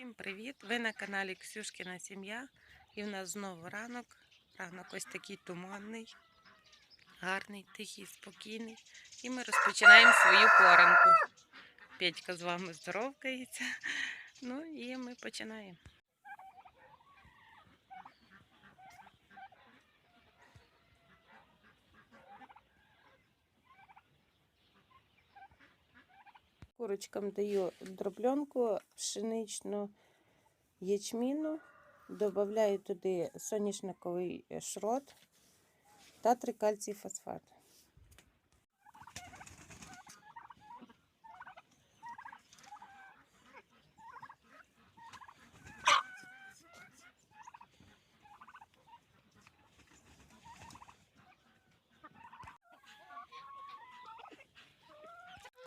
Всім привіт! Ви на каналі Ксюшкіна Сім'я. І в нас знову ранок. Ранок ось такий туманний, гарний, тихий, спокійний. І ми розпочинаємо свою поранку. Петька з вами здоровкається. Ну і ми починаємо. Курочкам даю дробленку пшеничну ячміну, додаю туди соняшниковий шрот та трикальцій фосфат.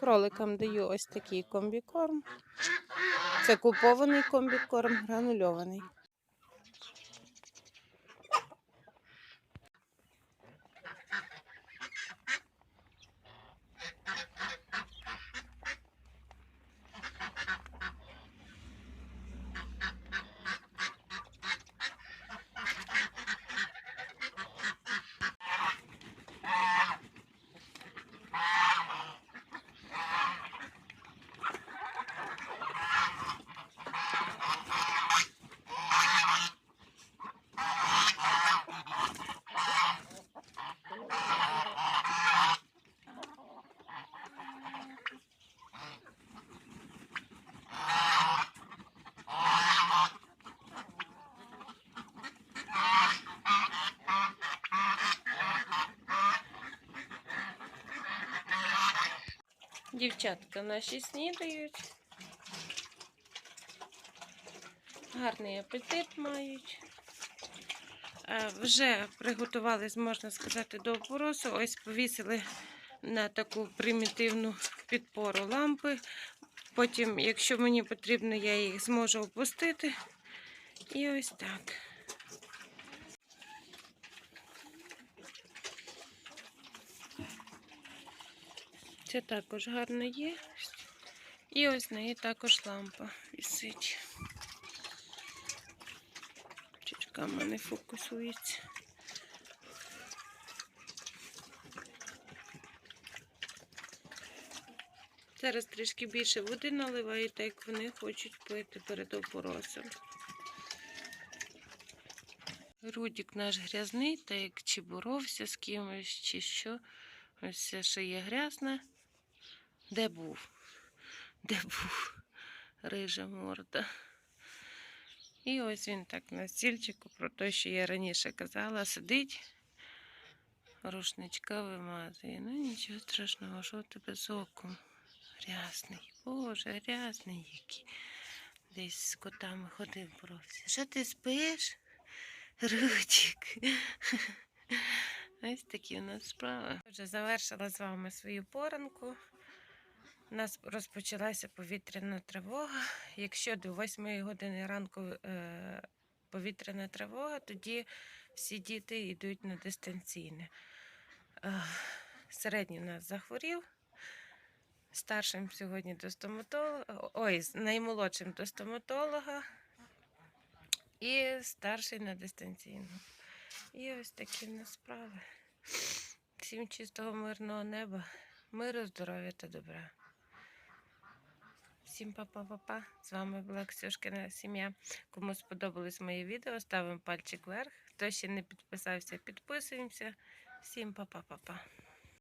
Кроликам даю ось такий комбікорм. Це купований комбікорм, гранульований. Дівчатка наші снідають. Гарний апетит мають. Е, Вже приготувались, можна сказати, до опоросу. Ось повісили на таку примітивну підпору лампи. Потім, якщо мені потрібно, я їх зможу опустити. І ось так. Це також гарна є. І ось в неї також лампа висить. Чучка в мене фокусується. Зараз трішки більше води наливаю, так як вони хочуть пити перед опоросом. Рудік наш грязний, так як чи боровся з кимось, чи що. Ось все, що є грязне. Де був? Де був? Рижа морда. І ось він так на стільчику, про те, що я раніше казала, сидить, рушничка вимазує. Ну нічого страшного, що в тебе з оком? Грязний. Боже, грязний який. Десь з котами ходив боровся. Що ти спиш? Рудик. Ось такі у нас справи. Вже завершила з вами свою поранку. У нас розпочалася повітряна тривога. Якщо до 8 години ранку е, повітряна тривога, тоді всі діти йдуть на дистанційне. Е, середній у нас захворів. Старшим сьогодні до стоматолога, ой, наймолодшим до стоматолога і старший на дистанційну. І ось такі в нас справи. Всім чистого мирного неба, миру, здоров'я та добра. Всім па-па-па-па. З вами була Ксюшкина сім'я. Кому сподобалось моє відео, ставимо пальчик вверх. Хто ще не підписався, підписуємося. Всім па-па-па-па.